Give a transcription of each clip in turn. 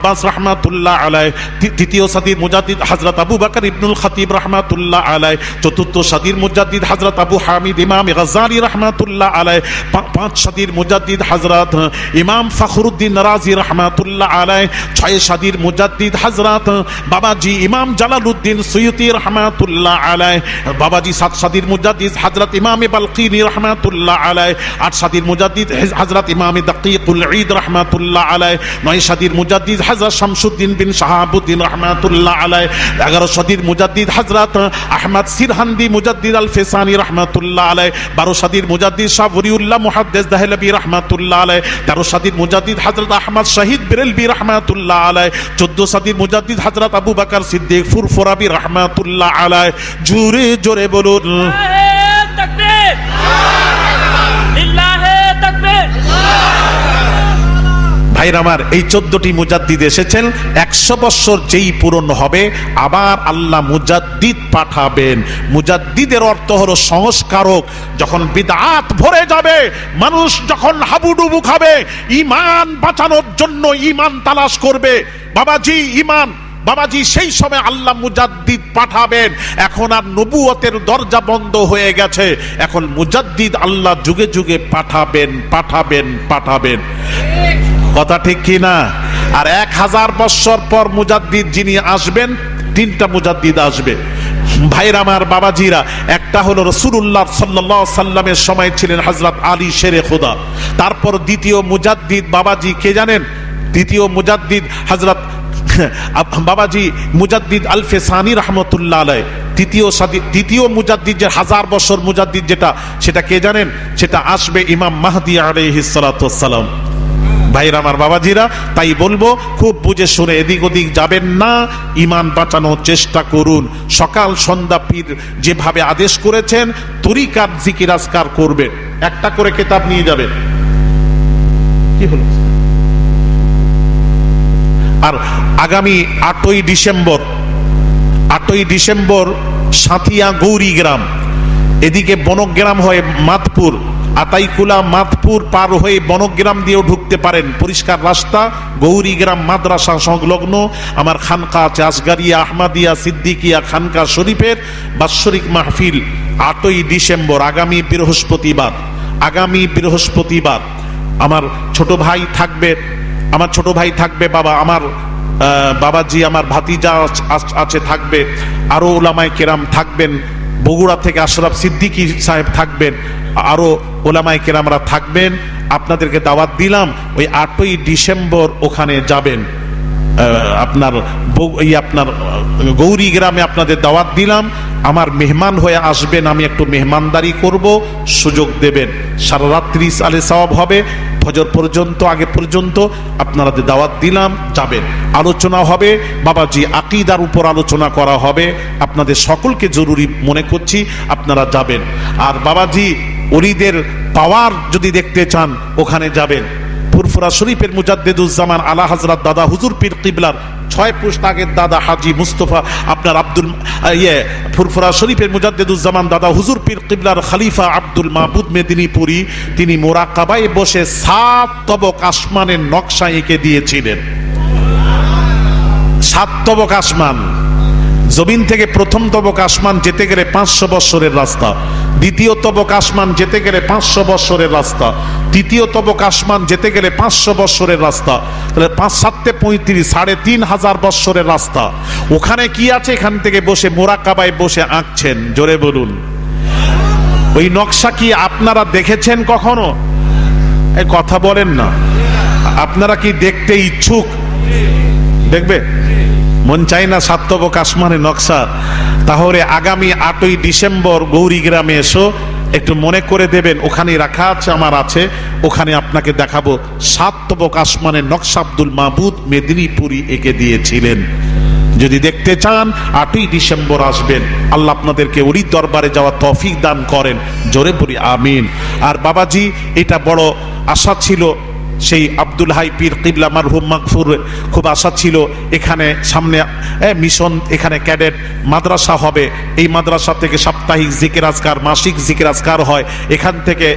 আব্বাস আলাই তৃতীয় সাদির মুজাদ্দিদ হজরত আবু বাকর খতিব রহমাতুল্লাহ আলাই চতুর্থ সাদির মুজাদ্দিদ হজরত আবু হামিদ ইমাম গজালি রহমাতুল্লাহ আলাই পাঁচ সাদির মুজাদ্দিদ হজরত ইমাম ফখরুদ্দিন রাজি রহমাতুল্লাহ আলাই ছয় সাদির মুজাদ্দিদ হজরত বাবাজি ইমাম জালালউদ্দিন সৈয়দি রহমাতুল্লাহ আলাই বাবাজি সাত সাদির মুজাদ্দিদ হজরত ইমাম বালকিনি রহমাতুল্লাহ আলাই আট সাদির মুজাদ্দিদ হজরত ইমাম দাকিকুল ঈদ রহমাতুল্লাহ আলাই নয় সাদির মুজাদ্দিদ হজরত শামসুদ্দিন বিন শাহাবুদ্দিন রহমাতুল্লাহ আলাই এগারো সাদির মুজাদ্দিদ হজরত আহমদ সিরহান্দি মুজাদ্দিদ আল ফেসানি রহমাতুল্লাহ আলাই বারো সাদির মুজাদ্দিদ শাহ ওলিউল্লাহ মুহাদ্দিস দাহলবি রহমাতুল্লাহ আলাই তেরো সাদির মুজাদ্দিদ হজরত আহমদ শহীদ বেরেলবি রহমাতুল্লাহ আলাই চোদ্দ সাদির মুজাদ্দিদ হজরত আবু বাকর সিদ্দিক ফুরফুরাবি রহমাতুল্লাহ আলাই জোরে জোরে বলুন ভাইর আমার, এই চোদ্দটি মুজাদ্দিদ এসেছেন, একশো বৎসর যেই পূরণ হবে, আবার আল্লাহ মুজাদ্দিদ পাঠাবেন। মুজাদ্দিদের অর্থ হলো সংস্কারক। যখন বিদাত ভরে যাবে, মানুষ যখন হাবুডুবু খাবে ইমান বাঁচানোর জন্য ইমান তালাশ করবে। বাবাজি ইমান বাবাজি, সেই সময় আল্লাহ মুজাদ্দিদ পাঠাবেন। এখন আর নবুয়তের দরজা বন্ধ হয়ে গেছে। এখন মুজাদ্দিদ আল্লাহ যুগে যুগে পাঠাবেন পাঠাবেন পাঠাবেন। কথা ঠিক কি না আর এক হাজার বৎসর পর মুজাদ্দিদ যিনি আসবেন, তিনটা মুজাদ্দিদ আসবে। ভাইর আমার বাবাজিরা, একটা হলো রসুল্লাহ সাল্লাহ সাল্লামের সময় ছিলেন হজরত আলী শেরে খুদা। তারপর দ্বিতীয় মুজাদ্দিদ বাবাজি, কে জানেন? দ্বিতীয় মুজাদ্দিদ হজরত বাবাজি মুজাদ্দিদ আলফে সানি রহমতুল্লাহ আলাই তৃতীয় তৃতীয় মুজাদ্দিদ যে হাজার বছর মুজাদ্দিদ যেটা, সেটা কে জানেন? সেটা আসবে ইমাম মাহদি সালাম। ভাইরা আমার বাবাজিরা, তাই বলব, খুব বুঝে শুনে এদিক ওদিক যাবেন না, ইমান বাঁচানোর চেষ্টা করুন। সকাল সন্ধ্যা পীর যেভাবে আদেশ করেছেন, তরিকার জিকির আজকার করবেন। একটা করে কেতাব নিয়ে যাবেন। কি হলো? আর আগামী আটই ডিসেম্বর আটই ডিসেম্বর সাঁথিয়া গৌরী গ্রাম। এদিকে বনগ্রাম হয়ে মাতপুর। আতাইকুলা মাতপুর পার হয়ে বনগ্রাম দিয়েও ঢুকতে পারেন। পরিষ্কার রাস্তা, গৌরীগ্রাম মাদ্রাসা সংলগ্ন। আমার খানকা আছে আহমাদিয়া, সিদ্দিকিয়া, খানকা শরীফের বাৎসরিক মাহফিল আটই ডিসেম্বর, আগামী বৃহস্পতিবার। আগামী বৃহস্পতিবার। আমার ছোট ভাই থাকবে, আমার ছোট ভাই থাকবে বাবা, আমার বাবাজি, আমার ভাতিজা আছে থাকবে। আরও ওলামায় কেরাম থাকবেন। বগুড়া থেকে আশরাফ সিদ্দিকী সাহেব থাকবেন আরও ওলামাই কেরামরা থাকবেন, আপনাদেরকে দাওয়াত দিলাম, ওই আটই ডিসেম্বর ওখানে যাবেন। আপনার এই আপনার গৌরী গ্রামে আপনাদের দাওয়াত দিলাম আমার মেহমান হয়ে আসবেন, আমি একটু মেহমানদারি করব, সুযোগ দেবেন। সারা রাত্রি আলে সওয়াব হবে, ফজর পর্যন্ত, আগে পর্যন্ত আপনাদের দাওয়াত দিলাম, যাবেন। আলোচনা হবে, বাবাজি আকিদার উপর আলোচনা করা হবে, আপনাদের সকলকে জরুরি মনে করছি আপনারা যাবেন। আর বাবাজি অলিদের পাওয়ার যদি দেখতে চান, ওখানে যাবেন। ফুরফুরা শরীফের মুজাদ্দেদুজ্জামান আলা হজরত দাদা হুজুর পীর কিবলার ছয় পুষ্ট আগের দাদা হাজি মুস্তফা, আপনার আব্দুল ইয়ে ফুরফুরা শরীফের মুজাদ্দেদুজ্জামান দাদা হুজুর পীর কিবলার খলিফা আব্দুল মাহবুদ মেদিনীপুরি, তিনি মোরাকাবায় বসে সাত তবক আসমানের নকশা এঁকে দিয়েছিলেন। সাত তবক আসমান। জমিন থেকে প্রথম তবক আসমান যেতে গেলে পাঁচশো বৎসরের রাস্তা, দ্বিতীয় তবক আসমান যেতে গেলে পাঁচশো বৎসরের রাস্তা, তৃতীয় তবক আসমান যেতে গেলে পাঁচশো বৎসরের রাস্তা, তাহলে পাঁচ, সাততে পঁয়ত্রিশ, সাড়ে তিন হাজার বৎসরের রাস্তা। ওখানে কি আছে? এখান থেকে বসে মোরাকাবায় বসে আঁকছেন, জোরে বলুন। ওই নকশা কি আপনারা দেখেছেন কখনো? এই কথা বলেন না। আপনারা কি দেখতে ইচ্ছুক? দেখবে? মন চাই না সাত্যবক আসমানে নকশা। তাহলে আগামী আটই ডিসেম্বর গৌরী গ্রামে এসো, একটু মনে করে দেবেন, ওখানে রাখা আছে, আমার আছে, ওখানে আপনাকে দেখাবো। সাত্যবক আসমানের নকশা আব্দুল মাহবুদ মেদিনীপুরি এঁকে দিয়েছিলেন। যদি দেখতে চান, আটই ডিসেম্বর আসবেন। আল্লাহ আপনাদেরকে ওরই দরবারে যাওয়া তফিক দান করেন। জোরে বলি, আমিন। আর বাবাজি, এটা বড় আশা ছিল সেই আব্দুল হাই পীর কিবলা মারহুম মাকফুর খুব আশা ছিল এখানে সামনে মিশন এখানে ক্যাডেট মাদ্রাসা হবে। এই মাদ্রাসা থেকে সাপ্তাহিক জিকির আজকার, মাসিক জিকির আজকার হয়। এখান থেকে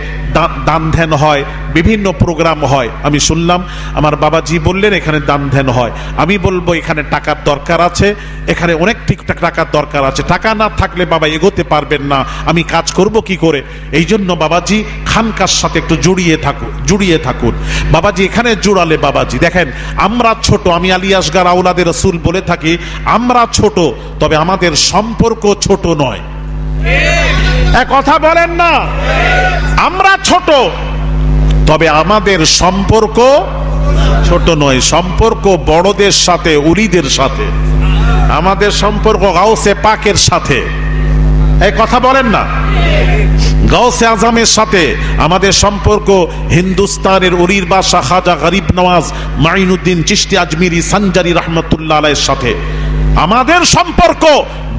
দান ধ্যান হয়। বিভিন্ন প্রোগ্রাম হয়। আমি শুনলাম, আমার বাবাজি বললেন, এখানে দান ধ্যান হয়। আমি বলব, এখানে টাকার দরকার আছে। এখানে অনেক ঠিকঠাক টাকার দরকার আছে। টাকা না থাকলে বাবা এগোতে পারবেন না। আমি কাজ করব কি করে? এই জন্য বাবাজি খানকার সাথে একটু জড়িয়ে থাকুন, জুড়িয়ে থাকুন। বাবাজি এখানে জোড়ালে বাবাজি। দেখেন, আমরা ছোট, আমি আলী আসগার আউলাদের রসুল বলে থাকি, আমরা ছোট, তবে আমাদের সম্পর্ক ছোট নয়। কথা বলেন না। আমরা ছোট তবে আমাদের সম্পর্ক ছোট নয়, সম্পর্ক বড়দের সাথে উলিদের সাথে। আমাদের সম্পর্ক গাউসে পাকের সাথে। এই কথা বলেন না। গাউসে আজমের সাথে আমাদের সম্পর্ক হিন্দুস্তানের উরির বাদশা খাজা গরিব নওয়াজ মাইনুদ্দিন চিশতি আজমিরি সঞ্জারি রহমতুল্লাহ সাথে। আমাদের সম্পর্ক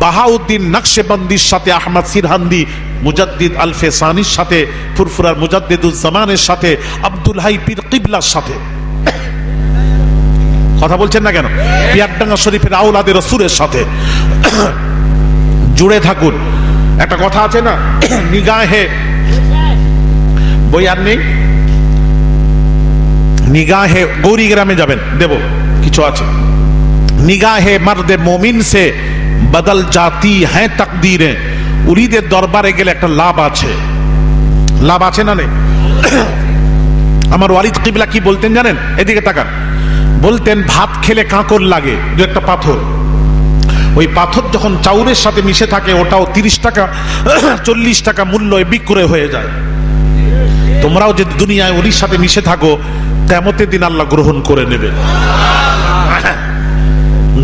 বাহাউদ্দিন নকশেবন্দির সাথে আহমদ সিরহান্দি, মুজাদ্দিদ আলফে সানির সাথে, ফুরফুরার মুজাদ্দিদুজ্জামানের সাথে, আব্দুল হাই পীর কিবলার সাথে। কথা বলছেন না কেন? পিয়ারডাঙ্গা শরীফের আউলাদের রসুরের সাথে। জুড়ে থাকুন। একটা কথা আছে না? নিগাহে। বই আর নেই? নিগাহে গৌরী গ্রামে যাবেন। দেব, কিছু আছে। নিগাহে মর্দে মোমিন সে বদল জাতি হ্যাঁ তাকদীরে। উরিদের দরবারে গেলে একটা লাভ আছে। লাভ আছে না নেই? আমার ওয়ালিদ কিবলা কি বলতেন জানেন? এদিকে তাকান। বলতেন, ভাত খেলে কাঁকর লাগে, দু একটা পাথর। ওই পাথর যখন চাউরের সাথে মিশে থাকে, ওটাও তিরিশ টাকা, চল্লিশ টাকা মূল্য বিক্রয় হয়ে যায়। তোমরাও যে দুনিয়ায় ওলির সাথে মিশে থাকো তেমতে দিন আল্লাহ গ্রহণ করে নেবে।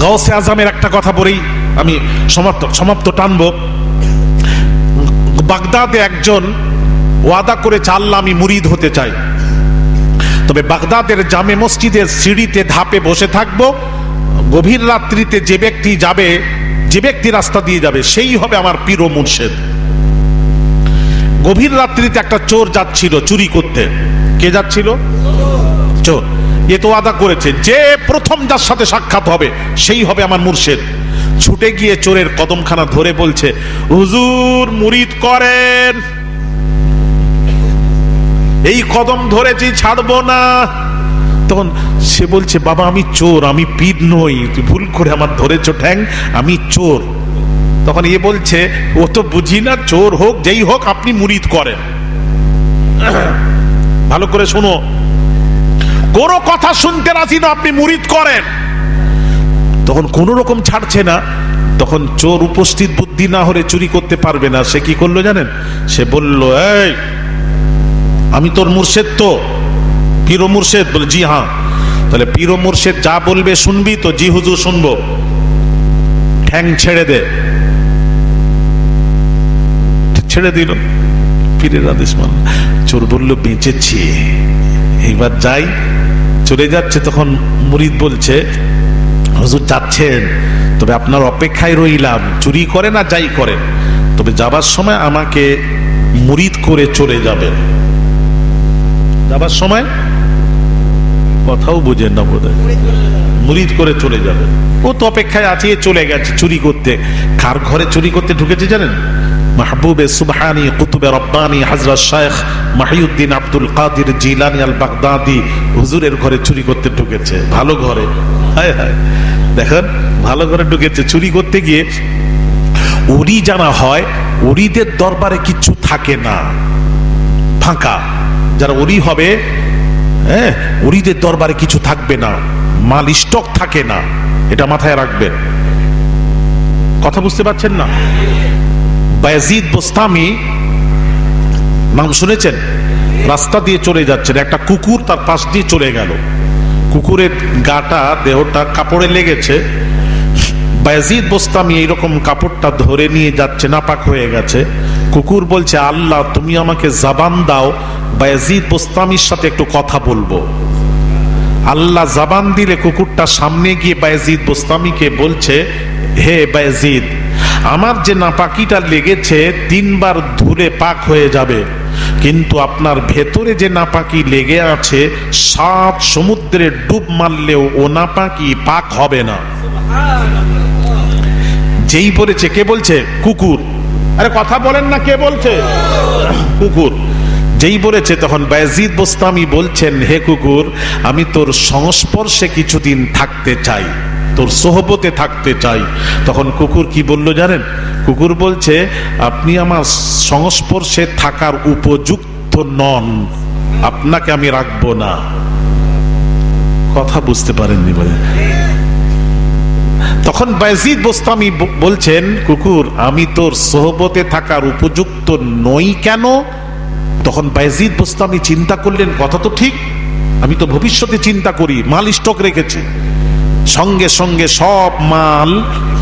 গাউসে আজমের একটা কথা বলেই আমি সমাপ্ত সমাপ্ত টানবো। বাগদাদে একজন ওয়াদা করে আল্লাহ আমি মুরিদ হতে চাই। তবে বাগদাদের জামে মসজিদের সিঁড়িতে ধাপে বসে থাকব। গভীর রাত্রিতে যে ব্যক্তি যাবে, যে ব্যক্তি রাস্তা দিয়ে যাবে, সেই হবে আমার পীর মুর্শেদ। গভীর রাত্রিতে একটা চোর যাচ্ছিল চুরি করতে। কে যাচ্ছিল? চোর। এ তো আদা করেছে, যে প্রথম যার সাথে সাক্ষাৎ হবে, সেই হবে আমার মুর্শেদ। ছুটে গিয়ে চোরের কদমখানা ধরে বলছে, হুজুর মুরিদ করেন। এই কদম ধরেছি, ছাড়বো না। তখন সে বলছে, বাবা, আমি চোর, আমি পীর নই, তুই ভুল করে আমার ধরেছ, ঠ্যাং, আমি চোর। তখন এ বলছে, ও তো বুঝি না, চোর হোক, যেই হোক, আপনি মুরিদ করেন। ভালো করে শোনো, কোনো কথা শুনতে রাজি না, আপনি মুরিদ করেন। তখন কোন রকম ছাড়ছে না। তখন চোর উপস্থিত বুদ্ধি না হলে চুরি করতে পারবে না। সে কি করল জানেন? সে বলল, এই, আমি তোর মুর্শেদ তো। পীর মুর্শেদ? বলে, জি হ্যাঁ। তাহলে পীর মুর্শেদ যা বলবে শুনবি তো জি, হুজুর, শুনব। ঠ্যাং ছেড়ে দে। ছেড়ে দিল। পীরের আদেশ মান চোর বলল, বেঁচেছি। এইবার যাই। চলে যাচ্ছে। তখন মুরিদ বলছে হুজুর যাচ্ছেন, তবে আপনার অপেক্ষায় রইলাম, চুরি করেন আর যাই করেন তবে যাবার সময় আমাকে মুরিদ করে চলে যাবেন। যাবার সময়? কথাও বুঝেন না বোধ মুরিদ করে চলে যাবে ও তো অপেক্ষায় আছে চলে গেছে চুরি করতে। কার ঘরে চুরি করতে ঢুকেছে জানেন? মাহবুবে সুবহানি কুতুবে রব্বানি হজরত শেখ মাহিউদ্দিন আব্দুল কাদির জিলানি আল বাগদাদি হুজুরের ঘরে চুরি করতে ঢুকেছে। ভালো ঘরে। হায় হায়। দেখেন, ভালো করে ঢুকেছে। চুরি করতে গিয়ে উরি জানা হয় উরিদের দরবারে কিছু থাকে না। ফাঁকা। যারা উরি হবে হ্যাঁ উরিদের দরবারে কিছু থাকবে না। মাল স্টক থাকে না। এটা মাথায় রাখবেন। কথা বুঝতে পারছেন না? বায়াজিদ বোস্তামি, নাম শুনেছেন? রাস্তা দিয়ে চলে যাচ্ছেন। একটা কুকুর তার পাশ দিয়ে চলে গেল। কুকুরের গাটা দেহটা কাপড়ে লেগেছে। বায়াজিদ বোস্তামি এইরকম কাপড়টা ধরে নিয়ে যাচ্ছে, নাপাক হয়ে গেছে। কুকুর বলছে, আল্লাহ, তুমি আমাকে জাবান দাও, বায়াজিদ বোস্তামির সাথে একটু কথা বলব। আল্লাহ জাবান দিলে কুকুরটা সামনে গিয়ে বায়াজিদ বোস্তামিকে বলছে, হে বায়াজিদ, আমার যে নাপাকিটা লেগেছে, তিনবার ধুলে পাক হয়ে যাবে। কিন্তু আপনার ভেতরে যে নাপাকি লেগে আছে সাত সমুদ্রে ডুব মারলেও ও নাপাকি পাক হবে না। যেই বলেছে, কে বলছে? কুকুর। আরে কথা বলেন না, কে বলছে? কুকুর। যেই বলেছে, তখন বায়াজিদ বোস্তামি বলছেন, হে কুকুর, আমি তোর সংস্পর্শে কিছুদিন থাকতে চাই। তোর সোহবতে থাকতে চাই। তখন কুকুর কি বলল জানেন? কুকুর বলছে, আপনি আমার সংস্পর্শে থাকার উপযুক্ত নন। আপনাকে আমি রাখব না। কথা বুঝতে পারেননি বলে। তখন বায়জিদ বোস্তামি বলছেন, কুকুর, আমি তোর সোহবতে থাকার উপযুক্ত নই কেন? তখন বাইজিদ বোস্তামি চিন্তা করলেন, কথা তো ঠিক। আমি তো ভবিষ্যতে চিন্তা করি, মাল স্টক রেখেছি। সঙ্গে সঙ্গে সব মাল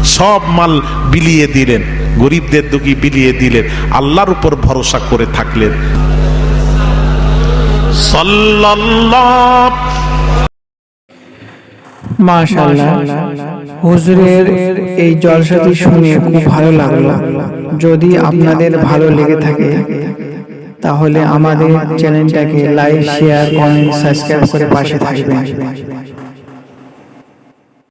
সব মাল বিলিয়ে দিলেন। গরিবদের দুঃখী বিলিয়ে দিলেন। আল্লাহর উপর ভরসা করে থাকলেন। হুজুরের এই জলসাটি শুনে খুব ভালো লাগল। যদি আপনাদের ভালো লেগে থাকে, তাহলে আমাদের চ্যানেলটাকে লাইক, শেয়ার, কমেন্ট, সাবস্ক্রাইব করে পাশে থাকবেন।